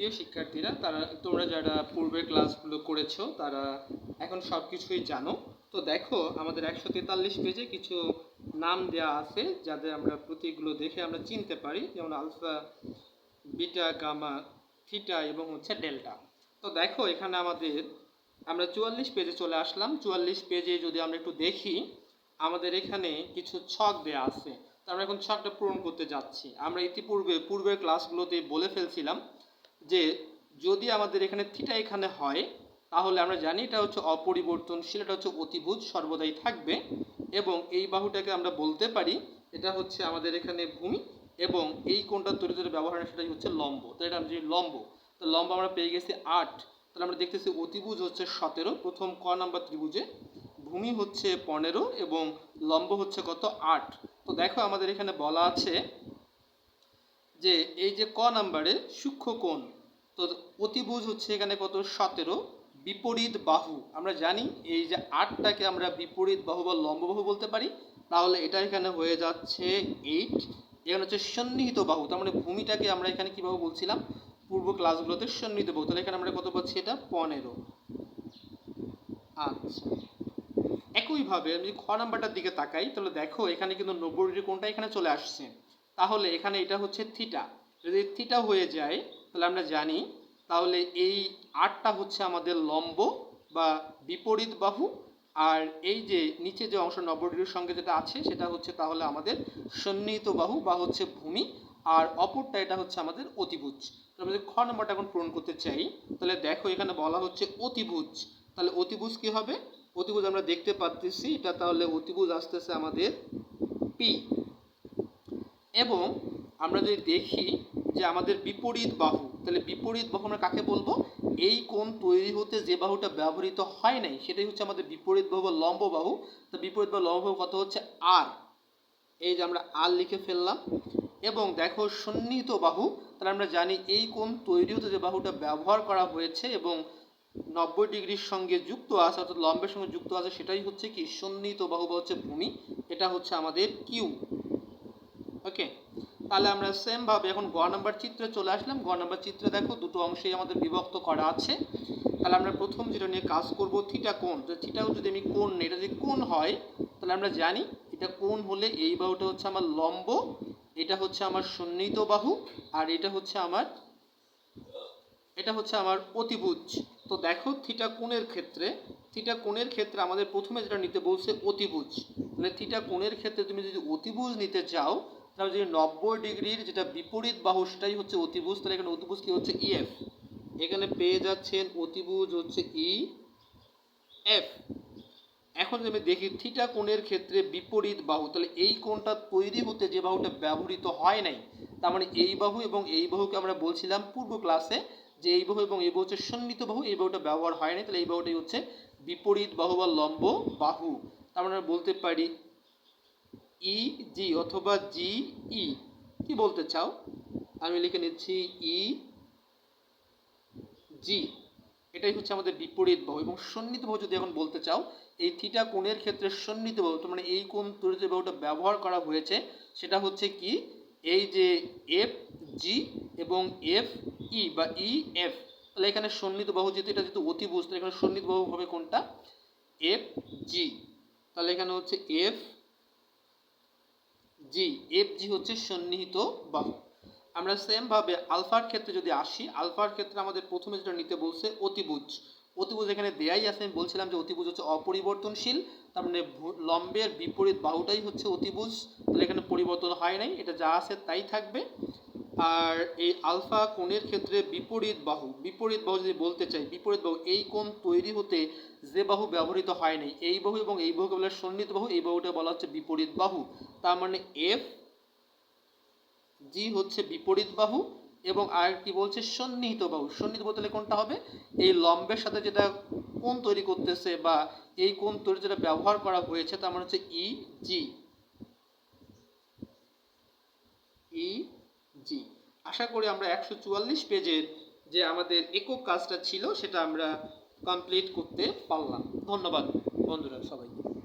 প্রিয় শিক্ষার্থীরা, তারা, তোমরা যারা পূর্বের ক্লাসগুলো করেছ, তারা এখন সব কিছুই জানো। তো দেখো, আমাদের একশো তেতাল্লিশ পেজে কিছু নাম দেওয়া আছে, যাদের আমরা প্রতীকগুলো দেখে আমরা চিনতে পারি। যেমন আলফা, বিটা, গামা, থিটা এবং হচ্ছে ডেল্টা। তো দেখো, এখানে আমাদের, আমরা চুয়াল্লিশ পেজে চলে আসলাম। চুয়াল্লিশ পেজে যদি আমরা একটু দেখি, আমাদের এখানে কিছু ছক দেওয়া আছে। তো আমরা এখন ছকটা পূরণ করতে যাচ্ছি। আমরা ইতিপূর্বে, পূর্বের ক্লাসগুলোতে বলে ফেলছিলাম যে যদি আমাদের এখানে থিটা এখানে হয়, তাহলে আমরা জানি এটা হচ্ছে অপরিবর্তনশীল, এটা হচ্ছে অতিভুজ, সর্বদাই থাকবে। এবং এই বাহুটাকে আমরা বলতে পারি, এটা হচ্ছে আমাদের এখানে ভূমি এবং এই কোণটা তৈরি করে ব্যবহার সেটাই হচ্ছে লম্ব। তো এটা আমরা লম্ব। তো লম্ব আমরা পেয়ে গেছি আট। তাহলে আমরা দেখতেছি অতিভুজ হচ্ছে সতেরো, প্রথম ক নাম্বার ত্রিভুজে। ভূমি হচ্ছে পনেরো এবং লম্ব হচ্ছে কত? আট। তো দেখো আমাদের এখানে বলা আছে যে এই যে ক নাম্বারে সূক্ষ্ম কোণ, তো অতিভুজ হচ্ছে এখানে কত? সতেরো। বিপরীত বাহু। আমরা জানি এই যে আটটাকে আমরা বিপরীত বাহু বা লম্ব বাহু বলতে পারি। তাহলে এটা এখানে হয়ে যাচ্ছে এইট এখানে হচ্ছে সন্নিহিত বাহু। তার মানে ভূমিটাকে আমরা এখানে কীভাবে বলছিলাম? পূর্ব ক্লাসগুলোতে সন্নিহিত বাহু। তাহলে এখানে আমরা কত পাচ্ছি? এটা পনেরো। আচ্ছা। একইভাবে আমি যদি খ নাম্বারটার দিকে তাকাই, তাহলে দেখো এখানে কিন্তু নব্বই ডিগ্রি কোণটা এখানে চলে আসছে। তাহলে এখানে এটা হচ্ছে থিটা। যদি থিটা হয়ে যায়, তাহলে আমরা জানি, তাহলে এই আটটা হচ্ছে আমাদের লম্ব বা বিপরীত বাহু, আর এই যে নিচে যে অংশ নব্বই ডিগ্রির সঙ্গে যেটা আছে, সেটা হচ্ছে তাহলে আমাদের সন্নিহিত বাহু বা হচ্ছে ভূমি, আর অপরটা এটা হচ্ছে আমাদের অতিভুজ। আমরা যদি খ নম্বরটা এখন পূরণ করতে চাই, তাহলে দেখো এখানে বলা হচ্ছে অতিভুজ। তাহলে অতিভুজ কি হবে? অতিভুজ আমরা দেখতে পাচ্ছি এটা তাহলে অতিভুজ আসতেছে আমাদের পি এবং আমরা যদি দেখি যে আমাদের বিপরীত বাহু, তাহলে বিপরীত বাহু আমরা কাকে বলব? এই কোণ তৈরি হতে যে বাহুটা ব্যবহৃত হয় নাই, সেটাই হচ্ছে আমাদের বিপরীত বাহু বা লম্ব বাহু। তো বিপরীত বা লম্ব বাহু কত হচ্ছে? আর এই যে আমরা আর লিখে ফেললাম। এবং দেখো সন্নিহিত বাহু, তাহলে আমরা জানি এই কোণ তৈরি হতে যে বাহুটা ব্যবহার করা হয়েছে এবং নব্বই ডিগ্রির সঙ্গে যুক্ত আছে, অর্থাৎ লম্বের সঙ্গে যুক্ত আছে, সেটাই হচ্ছে কি? সন্নিহিত বাহু বা হচ্ছে ভূমি। এটা হচ্ছে আমাদের কিউ ওকে, তাহলে আমরা সেম ভাবে এখন গ নাম্বার চিত্রে চলে আসলাম। গ নাম্বার চিত্রে দেখো দুটো অংশেই আমাদের বিভক্ত করা আছে। তাহলে আমরা প্রথম যেটা নিয়ে কাজ করব থিটা কোণ। তো থিটা যদি আমি কোণ এটা যদি কোণ হয়, তাহলে আমরা জানি এটা কোণ হলে এই বাহুটা হচ্ছে আমার লম্ব, এটা হচ্ছে আমার সন্নিহিত বাহু, আর এটা হচ্ছে আমার, এটা হচ্ছে আমার অতিভুজ। তো দেখো থিটা কোণের ক্ষেত্রে থিটা কোণের ক্ষেত্রে আমাদের প্রথমে যেটা নিতে বলছে অতিভুজ। তাহলে থিটা কোণের ক্ষেত্রে তুমি যদি অতিভুজ নিতে চাও তাহলে যদি নব্বই ডিগ্রির যেটা বিপরীত বাহু সেটাই হচ্ছে অতিভুজ, তাহলে এখানে অতিভুজ কি হচ্ছে ইএফ এখানে পেয়ে যাচ্ছেন অতিভুজ হচ্ছে ই এফ এখন যদি আমি দেখি থিটা কোণের ক্ষেত্রে বিপরীত বাহু, তাহলে এই কোণটা তৈরি হতে যে বাহুটা ব্যবহৃত হয় নাই, তার মানে এই বাহু এবং এই বাহুকে আমরা বলছিলাম পূর্ব ক্লাসে যে এই বাহু এবং এই বাহু হচ্ছে সন্নিহিত বাহু, এই বাহুটা ব্যবহার হয় নাই, তাহলে এই বাহুটাই হচ্ছে বিপরীত বাহু বা লম্ব বাহু। তার মানে বলতে পারি ই, জি, অথবা জি, ই। কি বলতে চাও? আমি লিখে নিচ্ছি ই, জি। এটাই হচ্ছে আমাদের বিপরীত বাহু। এবং সন্নিহিত বাহু যদি এখন বলতে চাও, এই থিটা কোণের ক্ষেত্রে সন্নিহিত বাহু, তার মানে এই কোণ যে বাহুটা ব্যবহার করা হয়েছে, সেটা হচ্ছে কি? এই যে এফ, জি এবং এফ, ই বা ই, এফ। তাহলে এখানে সন্নিহিত বাহু যেহেতু, এটা যেহেতু অতিভুজ, তাহলে এখানে সন্নিহিত বাহু হবে কোনটা? F, G. তাহলে এখানে হচ্ছে এফ জি এফ জি হচ্ছে সন্নিহিত বাহু। আমরা সেমভাবে আলফার ক্ষেত্রে যদি আসি, আলফার ক্ষেত্রে আমাদের প্রথমে যেটা নিতে বলছে অতিভুজ। অতিভুজ এখানে দেয়াই আছে, আমি বলছিলাম যে অতিভুজ হচ্ছে অপরিবর্তনশীল, তার মানে লম্বের বিপরীত বাহুটাই হচ্ছে অতিভুজ। তাহলে এখানে পরিবর্তন হয় নাই, এটা যা আছে তাই থাকবে। আর এই আলফা কোণের ক্ষেত্রে বিপরীত বাহু বিপরীত বাহু যদি বলতে চাই, বিপরীত বাহু এই কোণ তৈরি হতে যে বাহু ব্যবহৃত হয় নাই, এই বাহু এবং এই বাহুকে বলা সন্নিহিত বাহু, এই বাহুটা বলা হচ্ছে বিপরীত বাহু। তার মানে এফ জি হচ্ছে বিপরীত বাহু এবং আর কি বলছে সন্নিহিত বাহু। সন্নিহিত তাহলে কোনটা হবে? এই লম্বের সাথে যেটা কোণ তৈরি করতেছে বা এই কোণ তৈরি যেটা ব্যবহার করা হয়েছে, তার মানে হচ্ছে ই জি ই জি, আশা করি আমরা একশো চুয়াল্লিশ পেজের যে আমাদের একক কাজটা ছিল সেটা আমরা কমপ্লিট করতে পারলাম। ধন্যবাদ বন্ধুরা সবাইকে।